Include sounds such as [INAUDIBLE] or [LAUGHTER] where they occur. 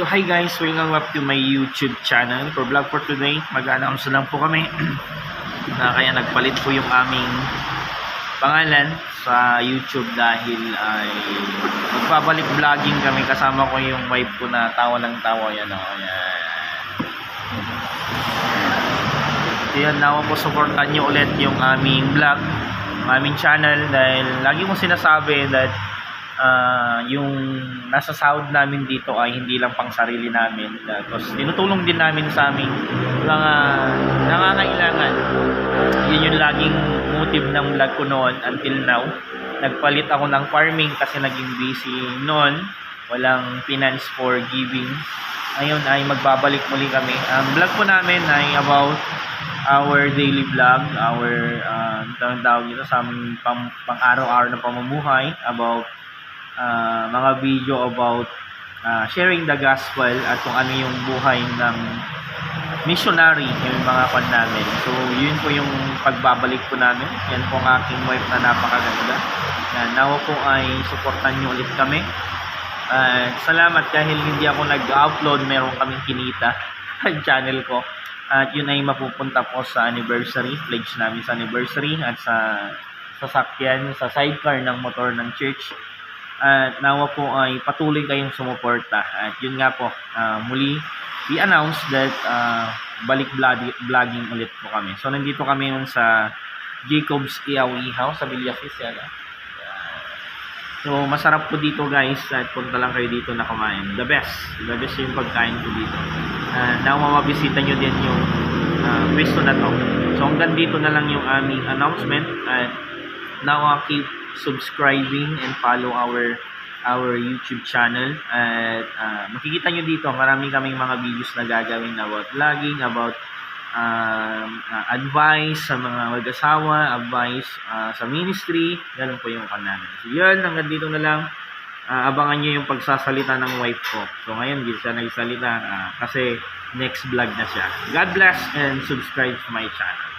So hi guys, welcome up to my YouTube channel. For vlog for today, mag-announce lang po kami na [CLEARS THROAT] kaya nagpalit po yung aming pangalan sa YouTube dahil ay magbabalik vlogging kami kasama ko yung wife ko na tawa ng tawa yan o. Yan. So yan, nawa po supportan nyo ulit yung aming vlog, aming channel dahil lagi mo sinasabi that ah, yung nasa sahod namin dito ay hindi lang pang sarili namin. Tapos tinutulong din namin sa aming mga nangangailangan. Yun yung laging motive ng vlog ko noon until now. Nagpalit ako ng farming kasi naging busy noon. Walang finance for giving. Ngayon ay magbabalik muli kami. Ang vlog po namin ay about our daily vlog, our uh, tawag dito sa aming pang, pang araw-araw na pamumuhay, about ah, mga video about ah, sharing the gospel at kung ano yung buhay ng missionary yung mga kwan namin. So, yun po yung pagbabalik po namin. Yan po ang aking wife na napakaganda. Yan, nawa po ay supportan nyo ulit kami. At salamat dahil hindi ako nag-upload, meron kaming kinita [LAUGHS] sa channel ko. At yun ay mapupunta po sa anniversary, pledge namin sa anniversary at sa sasakyan, sa sidecar ng motor ng church. At nawa po ay patuloy kayong sumuporta. At yun nga po, ah, muli, i-announce that ah, balik vlog- vlogging ulit po kami. So, nandito kami ngayon sa Jacob's Ihaw Ihaw sa Villasis. Yan, ah. So, masarap po dito guys at punta lang kayo dito na kumain. The best. The best yung pagkain ko dito. Uh, nawa mabisita nyo din yung uh, pwesto na to. So, hanggang dito na lang yung aming announcement at nawa keep subscribing and follow our our YouTube channel at uh, makikita nyo dito marami kaming mga videos na gagawin about vlogging, about um, uh, advice sa mga mag-asawa, advice uh, sa ministry, ganun po yung kanan. So yun, hanggang dito na lang. Uh, abangan nyo yung pagsasalita ng wife ko. So ngayon, hindi siya nagsalita uh, kasi next vlog na siya. God bless and subscribe to my channel.